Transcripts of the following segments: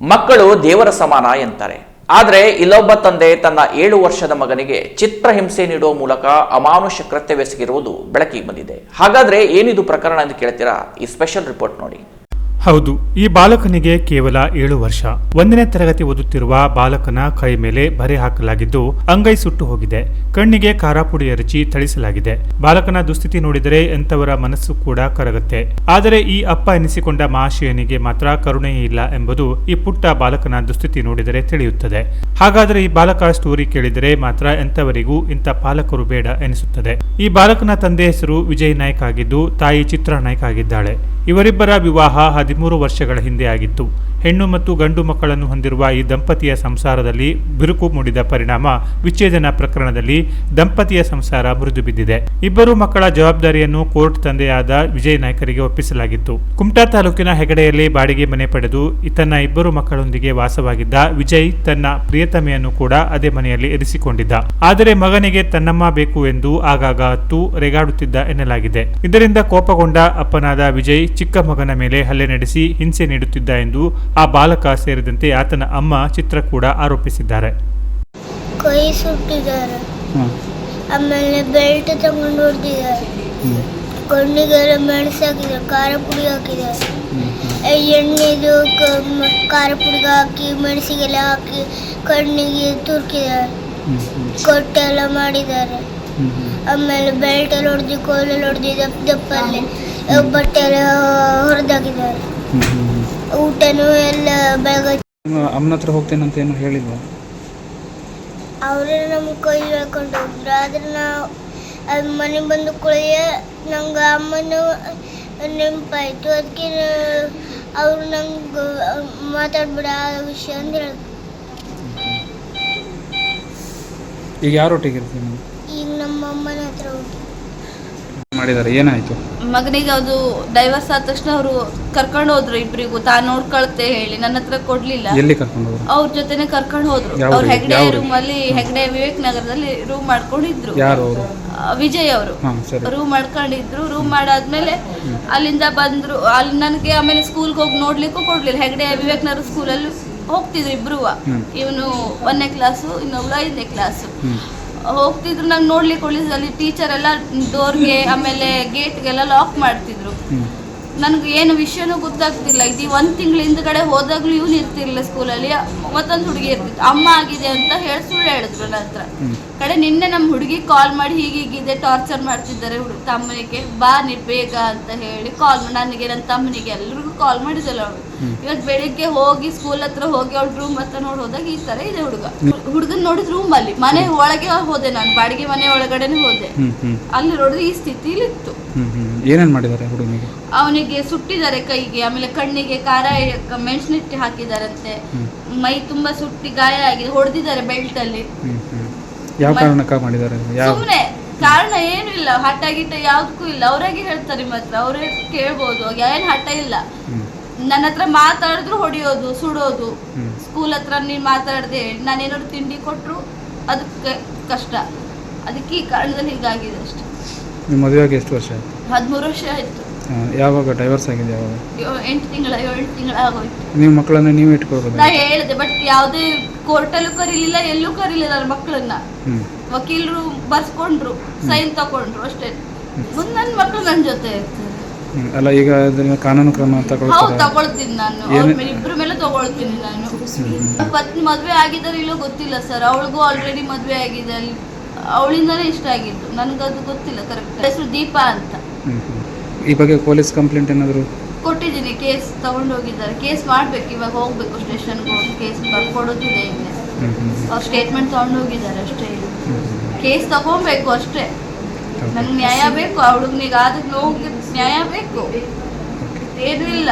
ಮಕ್ಕಳು ದೇವರ ಸಮಾನ ಎಂತಾರೆ. ಆದರೆ ಇಲ್ಲೊಬ್ಬ ತಂದೆ ತನ್ನ ಏಳು ವರ್ಷದ ಮಗನಿಗೆ ಚಿತ್ರಹಿಂಸೆ ನೀಡುವ ಮೂಲಕ ಅಮಾನುಷ ಕೃತ್ಯವೆಸಗಿರುವುದು ಬೆಳಕಿಗೆ ಬಂದಿದೆ. ಹಾಗಾದ್ರೆ ಏನಿದು ಪ್ರಕರಣ ಎಂದು ಕೇಳ್ತೀರಾ? ಈ ಸ್ಪೆಷಲ್ ರಿಪೋರ್ಟ್ ನೋಡಿ. ಹೌದು, ಈ ಬಾಲಕನಿಗೆ ಕೇವಲ ಏಳು ವರ್ಷ. ಒಂದನೇ ತರಗತಿ ಓದುತ್ತಿರುವ ಬಾಲಕನ ಕೈ ಮೇಲೆ ಬರೆ ಹಾಕಲಾಗಿದ್ದು ಅಂಗೈ ಸುಟ್ಟು ಹೋಗಿದೆ. ಕಣ್ಣಿಗೆ ಖಾರಾಪುಡಿ ಎರಚಿ ಥಳಿಸಲಾಗಿದೆ. ಬಾಲಕನ ದುಸ್ಥಿತಿ ನೋಡಿದರೆ ಎಂಥವರ ಮನಸ್ಸು ಕೂಡ ಕರಗುತ್ತೆ. ಆದರೆ ಈ ಅಪ್ಪ ಎನಿಸಿಕೊಂಡ ಮಹಾಶಯನಿಗೆ ಮಾತ್ರ ಕರುಣೆಯೇ ಇಲ್ಲ ಎಂಬುದು ಈ ಪುಟ್ಟ ಬಾಲಕನ ದುಸ್ಥಿತಿ ನೋಡಿದರೆ ತಿಳಿಯುತ್ತದೆ. ಹಾಗಾದರೆ ಈ ಬಾಲಕ ಸ್ಟೋರಿ ಕೇಳಿದರೆ ಮಾತ್ರ ಎಂಥವರಿಗೂ ಇಂಥ ಪಾಲಕರು ಬೇಡ ಎನಿಸುತ್ತದೆ. ಈ ಬಾಲಕನ ತಂದೆ ಹೆಸರು ವಿಜಯ್ ನಾಯ್ಕ್ ಆಗಿದ್ದು ತಾಯಿ ಚಿತ್ರ ನಾಯ್ಕ್ ಆಗಿದ್ದಾಳೆ. ಇವರಿಬ್ಬರ ವಿವಾಹ ಹದಿಮೂರು ವರ್ಷಗಳ ಹಿಂದೆ ಆಗಿತ್ತು. ಹೆಣ್ಣು ಮತ್ತು ಗಂಡು ಮಕ್ಕಳನ್ನು ಹೊಂದಿರುವ ಈ ದಂಪತಿಯ ಸಂಸಾರದಲ್ಲಿ ಬಿರುಕು ಮೂಡಿದ ಪರಿಣಾಮ ವಿಚ್ಛೇದನ ಪ್ರಕರಣದಲ್ಲಿ ದಂಪತಿಯ ಸಂಸಾರ ಮುರಿದು ಬಿದ್ದಿದೆ. ಇಬ್ಬರು ಮಕ್ಕಳ ಜವಾಬ್ದಾರಿಯನ್ನು ಕೋರ್ಟ್ ತಂದೆಯಾದ ವಿಜಯ್ ನಾಯ್ಕರಿಗೆ ಒಪ್ಪಿಸಲಾಗಿತ್ತು. ಕುಮಟಾ ತಾಲೂಕಿನ ಹೆಗಡೆಯಲ್ಲಿ ಬಾಡಿಗೆ ಮನೆ ಪಡೆದು ತನ್ನ ಇಬ್ಬರು ಮಕ್ಕಳೊಂದಿಗೆ ವಾಸವಾಗಿದ್ದ ವಿಜಯ್ ತನ್ನ ಪ್ರಿಯತಮೆಯನ್ನು ಕೂಡ ಅದೇ ಮನೆಯಲ್ಲಿ ಇರಿಸಿಕೊಂಡಿದ್ದ. ಆದರೆ ಮಗನಿಗೆ ತನ್ನಮ್ಮ ಬೇಕು ಎಂದು ಆಗಾಗ ಹತ್ತು ರೆಗಾಡುತ್ತಿದ್ದ ಎನ್ನಲಾಗಿದೆ. ಇದರಿಂದ ಕೋಪಗೊಂಡ ಅಪ್ಪನಾದ ವಿಜಯ್ ಚಿಕ್ಕ ಮಗನ ಮೇಲೆ ಹಲ್ಲೆ ನಡೆಸಿ ಹಿಂಸೆ ನೀಡುತ್ತಿದ್ದ ಎಂದು ಆ ಬಾಲಕ ಸೇರಿದಂತೆ ಆತನ ಅಮ್ಮ ಚಿತ್ರ ಕೂಡ ಆರೋಪಿಸಿದ್ದಾರೆ. ಕೈ ಸುಟ್ಟಿದ್ದಾರೆ. ಆಮೇಲೆ ಬೆಲ್ಟ್ ತಗೊಂಡು ಹೊಡೆದಿದ್ದಾರೆ. ಕಣ್ಣಿಗೆಲ್ಲ ಮೆಣಸು ಹಾಕಿದ್ದಾರೆ ಖಾರ ಪುಡಿ ಹಾಕಿದ್ದಾರೆ ಎಣ್ಣೆದು ಖಾರ ಪುಡಿಗೆ ಹಾಕಿ ಮೆಣಸಿಗೆಲ್ಲ ಹಾಕಿ ಕಣ್ಣಿಗೆ ತುರ್ಕಿದ್ದಾರೆ. ಕೊಟ್ಟೆಲ್ಲ ಮಾಡಿದ್ದಾರೆ. ಆಮೇಲೆ ಬೆಲ್ಟ್ ಎಲ್ಲ ಹೊಡೆದು ಕೋಲಲ್ಲಿ ಹೊಡೆದು ದಪ್ಪ ದಪ್ಪಲ್ಲಿ. ಬಟ್ಟೆ ಊಟನೂ ಎಲ್ಲ ಬೆಳಗ್ಗೆ ಅಮ್ಮನ ಹತ್ರ ಹೋಗ್ತೇನೆ ಅಂತ ಏನು ಹೇಳಿದ್ವಿ ಅವರೇ ನಮ್ಮ ಕೈ ಹೇಳ್ಕೊಂಡು ಹೋದ್ರು. ಆದ್ರೆ ನಾವು ಅದು ಮನೆ ಬಂದು ಕುಳಿಯ ನಂಗೆ ಅಮ್ಮನ ನೆನಪಾಯ್ತು. ಅದಕ್ಕೆ ಅವ್ರು ನಂಗೆ ಮಾತಾಡ್ಬಿಡ ಆ ವಿಷಯ ಅಂತ ಹೇಳಿದ್ರು ಈಗ ಯಾರೊಟ್ಟಿಗೆ ಇರ್ತೀನಿ ಈಗ ನಮ್ಮ ಅಮ್ಮನ ಹತ್ರ ಹೋಗಿ. ಮಾಡಿದ್ದಾರೆ ಏನಾಯಿತು? ಮಗನಿಗೆ ಅದು ಡೈವರ್ಸ್ ಆದ ತಕ್ಷಣ ಅವರು ಕರ್ಕೊಂಡು ಹೋದ್ರು ಇಬ್ರಿಗೂ. ತಾನು ನೋಡ್ಕೊಳ್ತೆ ಹೇಳಿ ನನ್ನ ಹತ್ರ ಕೊಡ್ಲಿಲ್ಲ. ಎಲ್ಲಿ ಕರ್ಕೊಂಡು ಹೋದ್ರು? ಅವ್ರ ಜೊತೆನೆ ಕರ್ಕೊಂಡು ಹೋದ್ರು. ಯಾವ ಅವ್ರ ಊರಿಗೆ? ಹೆಗ್ಡೆ ಯಾವ ಊರಿಗೆ? ರೂಮ್ ಅಲ್ಲಿ ಹೆಗ್ಡೆ ವಿವೇಕ್ ನಗರದಲ್ಲಿ ರೂಮ್ ಮಾಡ್ಕೊಂಡಿದ್ರು. ಯಾರು ಅವರು? ಆ, ವಿಜಯ್ ಅವರು. ಹಾಂ ಸರಿ. ರೂಮ್ ಮಾಡ್ಕೊಂಡಿದ್ರು. ರೂಮ್ ಮಾಡಾದ್ಮೇಲೆ ಅಲ್ಲಿಂದ ಬಂದ್ರು. ಅಲ್ಲಿ ನನಗೆ ಆಮೇಲೆ ಸ್ಕೂಲ್ಗೆ ಹೋಗಿ ನೋಡ್ಲಿಕ್ಕೂ ಕೊಡ್ಲಿಲ್ಲ. ಹೆಗ್ಡೆ ವಿವೇಕ್ ನಗರ ಸ್ಕೂಲಲ್ಲಿ ಹೋಗ್ತಿದ್ರು ಇಬ್ರು. ಹ್ಮ್. ಇವನು ಒಂದನೇ ಕ್ಲಾಸು ಇನ್ನೊಬ್ಳು ಐದನೇ ಕ್ಲಾಸು ಹೋಗ್ತಿದ್ರು ನಂಗೆ ನೋಡ್ಲಿಕ್ಕೆ ಒಳ್ಳೆ ಅಲ್ಲಿ ಟೀಚರ್ ಎಲ್ಲ ಡೋರ್ಗೆ ಆಮೇಲೆ ಗೇಟ್ಗೆಲ್ಲ ಲಾಕ್ ಮಾಡ್ತಿದ್ರು. ನನಗೆ ಏನು ವಿಷಯನೂ ಗೊತ್ತಾಗ್ತಿಲ್ಲ. ಇದು ಒಂದು ತಿಂಗಳ ಹಿಂದ್ಗಡೆ ಹೋದಾಗ್ಲೂ ಇವ್ನು ಇರ್ತಿರ್ಲಿಲ್ಲ ಸ್ಕೂಲಲ್ಲಿ ಮತ್ತೊಂದು ಹುಡುಗಿ ಇರ್ತಿತ್ತು. ಅಮ್ಮ ಆಗಿದೆ ಅಂತ ಹೇಳಿ ಸುಳ್ಳು ಹೇಳಿದ್ರು ನನ್ನ ಹತ್ರ. ಕಡೆ ನಿನ್ನೆ ನಮ್ಮ ಹುಡುಗಿ ಕಾಲ್ ಮಾಡಿ ಹೀಗೀಗಿದೆ ಟಾರ್ಚರ್ ಮಾಡ್ತಿದ್ದಾರೆ ಹುಡುಗ ತಮ್ಮನಿಗೆ ಬಾ ನೀ ಬೇಗ ಅಂತ ಹೇಳಿ ಕಾಲ್ ನನಗೆ ನನ್ನ ತಮ್ಮನಿಗೆ ಎಲ್ರಿಗೂ ಕಾಲ್ ಮಾಡಿದಲ್ಲ ಅವಳು. ಇವತ್ತು ಬೆಳಿಗ್ಗೆ ಹೋಗಿ ಸ್ಕೂಲ್ ಹತ್ರ ಹೋಗಿ ಅವ್ಳ ರೂಮ್ ಹತ್ರ ನೋಡಿ ಹೋದಾಗ ಈ ತರ ಇದೆ ಹುಡುಗ. ಹುಡುಗನ್ ನೋಡಿದ್ ರೂಮ್ ಅಲ್ಲಿ. ಮನೆ ಒಳಗೆ ಹೋದೆ ನಾನು ಬಾಡಿಗೆ ಮನೆ ಒಳಗಡೆನೆ ಹೋದೆ. ಅಲ್ಲಿ ನೋಡಿದ್ರೆ ಈ ಸ್ಥಿತಿ ಇತ್ತು ಏನೇನ್ ಮಾಡಿದ್ದಾರೆ ಹುಡುಗನಿಗೆ ಅವನಿಗೆ ಸುಟ್ಟಿದ್ದಾರೆ ಕೈಗೆ ಆಮೇಲೆ ಕಣ್ಣಿಗೆ ಖಾರ ಮೆಣಸಿನಿಟ್ಟು ಹಾಕಿದಾರಂತೆ. ಮೈ ತುಂಬಾ ಸುಟ್ಟಿ ಗಾಯ ಆಗಿದೆ ಹೊಡೆದಿದ್ದಾರೆ ಬೆಲ್ಟ್ ಅಲ್ಲಿ. ಯಾವ ಕಾರಣಕ್ಕೆ ಮಾಡಿದ್ದಾರೆ? ಸುಮ್ಮನೆ ಸುಮ್ನೆ ಕಾರಣ ಏನು ಇಲ್ಲ. ಹಠ ಗಿಟ್ಟ ಯಾವ್ದಕ್ಕೂ ಇಲ್ಲ. ಅವ್ರಾಗೆ ಹೇಳ್ತಾರೆ ಮಾತ್ರ. ಅವರೇ ಕೇಳ್ಬೋದು. ಏನ್ ಹಠ ಇಲ್ಲ. ನನ್ನ ಹತ್ರ ಮಾತಾಡಿದ್ರು ಹೊಡಿಯೋದು ಸುಡೋದು. ಸ್ಕೂಲ್ ಹತ್ರ ನೀನ್ ಮಾತಾಡದೆ ನಾನೇನಾದ್ರು ತಿಂಡಿ ಕೊಟ್ಟರು ಅದಕ್ಕೆ ಕಷ್ಟ. ಅದಕ್ಕೆ ಈ ಕಾರಣದಲ್ಲಿ ಹೀಗಾಗಿದೆ ಅಷ್ಟೆ. ನಿಮ್ಮ ಮದುವೆಯಾಗಿ ಎಷ್ಟು ವರ್ಷ ಆಯ್ತು? ಹದಿಮೂರು ವರ್ಷ ಆಯ್ತು. ಯಾವಾಗ ಡೈವರ್ಸ್ ಆಗಿದೆ ಯಾವಾಗ? ಎಂಟು ತಿಂಗಳ ಏಳು ತಿಂಗಳ ಆಗೋಯ್ತು. ನೀವು ಮಕ್ಕಳನ್ನ ನೀವು ಇಟ್ಕೊಳ್ಬೋದು ನಾ ಹೇಳಿದೆ ಬಟ್ ಯಾವುದೇ ಕೋರ್ಟಲ್ಲೂ ಕರೀಲಿಲ್ಲ ಎಲ್ಲೂ ಕರೀಲಿಲ್ಲ ನನ್ನ ಮಕ್ಕಳನ್ನ. ಹ್ಞೂ ವಕೀಲರು ಬರ್ಸ್ಕೊಂಡ್ರು ಸೈನ್ ತಗೊಂಡ್ರು ಅಷ್ಟೇ. ಮುಂದೆ ನನ್ನ ಮಕ್ಕಳು ನನ್ನ ಜೊತೆ. ಹ್ಞೂ ಅಲ್ಲ ಈಗ ಅದನ್ನ ಕಾನೂನು ಕ್ರಮ ಹೌದು ತಗೊಳ್ತಾರೆ ತಗೊಳ್ತೀನಿ ನಾನು. ಅವ್ರ ಏನು- ಮೇಲೆ ಇಬ್ರ ಮೇಲೆ ತಗೊಳ್ತೀನಿ ನಾನು. ಪತ್ನಿ ಮದ್ವೆ ಆಗಿದ್ದಾರೆ ಇಲ್ಲೋ ಗೊತ್ತಿಲ್ಲ ಸರ್. ಅವಳಿಗೂ ಆಲ್ರೆಡಿ ಮದ್ವೆ ಆಗಿದೆ. ಅಲ್ಲಿ ಅವಳಿಂದಾನೇ ಇಷ್ಟ ಆಗಿದ್ದು. ಅದು ಗೊತ್ತಿಲ್ಲ ಕರೆಕ್ಟ್ ಹೆಸರು ದೀಪಾ ಅಂತ. ಈ ಬಗ್ಗೆ ಪೊಲೀಸ್ ಕಂಪ್ಲೇಂಟ್ ಏನಾದರೂ? ಕೊಟ್ಟಿದ್ದೀನಿ ಕೇಸ್ ತಗೊಂಡು ಹೋಗಿದ್ದಾರೆ. ಕೇಸ್ ಮಾಡ್ಬೇಕು ಇವಾಗ ಹೋಗ್ಬೇಕು ಸ್ಟೇಷನ್ಗೆ ಹೋಗಿ ಕೇಸ್ ಬರ್ಕೊಡೋದಿದೆ ಇಲ್ಲಿ ಅವ್ರು ಸ್ಟೇಟ್ಮೆಂಟ್ ತಗೊಂಡು ಹೋಗಿದ್ದಾರೆ ಅಷ್ಟೇ. ಕೇಸ್ ತಗೊಬೇಕು ಅಷ್ಟೇ. ನಂಗೆ ನ್ಯಾಯ ಬೇಕು ಆ ಹುಡುಗನಿಗೆ ಆದ ನೋವಿಗೆ ನ್ಯಾಯ ಬೇಕು. ಏನೂ ಇಲ್ಲ.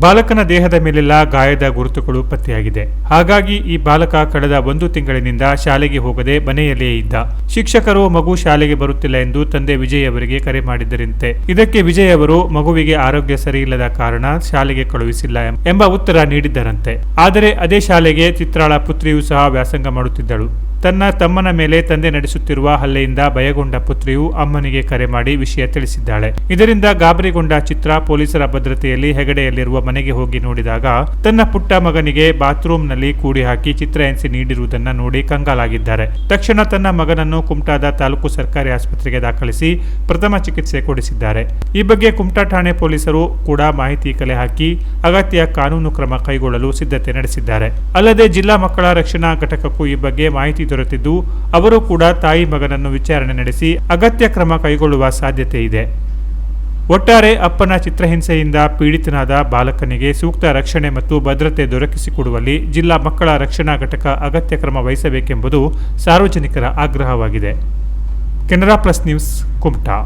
ಬಾಲಕನ ದೇಹದ ಮೇಲೆಲ್ಲ ಗಾಯದ ಗುರುತುಗಳು ಪತ್ತೆಯಾಗಿದೆ. ಹಾಗಾಗಿ ಈ ಬಾಲಕ ಕಳೆದ ಒಂದು ತಿಂಗಳಿನಿಂದ ಶಾಲೆಗೆ ಹೋಗದೆ ಮನೆಯಲ್ಲಿಯೇ ಇದ್ದ. ಶಿಕ್ಷಕರು ಮಗು ಶಾಲೆಗೆ ಬರುತ್ತಿಲ್ಲ ಎಂದು ತಂದೆ ವಿಜಯ್ ಅವರಿಗೆ ಕರೆ ಮಾಡಿದ್ದರಂತೆ. ಇದಕ್ಕೆ ವಿಜಯ್ ಅವರು ಮಗುವಿಗೆ ಆರೋಗ್ಯ ಸರಿಯಿಲ್ಲದ ಕಾರಣ ಶಾಲೆಗೆ ಕಳುಹಿಸಿಲ್ಲ ಎಂಬ ಉತ್ತರ ನೀಡಿದ್ದರಂತೆ. ಆದರೆ ಅದೇ ಶಾಲೆಗೆ ಚಿತ್ರಾಳ ಪುತ್ರಿಯೂ ಸಹ ವ್ಯಾಸಂಗ ಮಾಡುತ್ತಿದ್ದಳು. ತನ್ನ ತಮ್ಮನ ಮೇಲೆ ತಂದೆ ನಡೆಸುತ್ತಿರುವ ಹಲ್ಲೆಯಿಂದ ಭಯಗೊಂಡ ಪುತ್ರಿಯು ಅಮ್ಮನಿಗೆ ಕರೆ ಮಾಡಿ ವಿಷಯ ತಿಳಿಸಿದ್ದಾಳೆ. ಇದರಿಂದ ಗಾಬರಿಗೊಂಡ ಚಿತ್ರ ಪೊಲೀಸರ ಭದ್ರತೆಯಲ್ಲಿ ಹೆಗಡೆಯಲ್ಲಿರುವ ಮನೆಗೆ ಹೋಗಿ ನೋಡಿದಾಗ ತನ್ನ ಪುಟ್ಟ ಮಗನಿಗೆ ಬಾತ್ರೂಮ್ನಲ್ಲಿ ಕೂಡಿ ಹಾಕಿ ಚಿತ್ರ ಎನ್ಸಿ ನೀಡಿರುವುದನ್ನು ನೋಡಿ ಕಂಗಾಲಾಗಿದ್ದಾರೆ. ತಕ್ಷಣ ತನ್ನ ಮಗನನ್ನು ಕುಮಟಾದ ತಾಲೂಕು ಸರ್ಕಾರಿ ಆಸ್ಪತ್ರೆಗೆ ದಾಖಲಿಸಿ ಪ್ರಥಮ ಚಿಕಿತ್ಸೆ ಕೊಡಿಸಿದ್ದಾರೆ. ಈ ಬಗ್ಗೆ ಕುಮಟಾ ಠಾಣೆ ಪೊಲೀಸರು ಕೂಡ ಮಾಹಿತಿ ಕಲೆ ಹಾಕಿ ಅಗತ್ಯ ಕಾನೂನು ಕ್ರಮ ಕೈಗೊಳ್ಳಲು ಸಿದ್ಧತೆ ನಡೆಸಿದ್ದಾರೆ. ಅಲ್ಲದೆ ಜಿಲ್ಲಾ ಮಕ್ಕಳ ರಕ್ಷಣಾ ಘಟಕಕ್ಕೂ ಈ ಬಗ್ಗೆ ಮಾಹಿತಿ ದೊರೆತಿದ್ದು, ಅವರು ಕೂಡ ತಾಯಿ ಮಗನನ್ನು ವಿಚಾರಣೆ ನಡೆಸಿ ಅಗತ್ಯ ಕ್ರಮ ಕೈಗೊಳ್ಳುವ ಸಾಧ್ಯತೆ ಇದೆ. ಒಟ್ಟಾರೆ ಅಪ್ಪನ ಚಿತ್ರಹಿಂಸೆಯಿಂದ ಪೀಡಿತನಾದ ಬಾಲಕನಿಗೆ ಸೂಕ್ತ ರಕ್ಷಣೆ ಮತ್ತು ಭದ್ರತೆ ದೊರಕಿಸಿಕೊಡುವಲ್ಲಿ ಜಿಲ್ಲಾ ಮಕ್ಕಳ ರಕ್ಷಣಾ ಘಟಕ ಅಗತ್ಯ ಕ್ರಮ ವಹಿಸಬೇಕೆಂಬುದು ಸಾರ್ವಜನಿಕರ ಆಗ್ರಹವಾಗಿದೆ. Canara plus news, Kumta.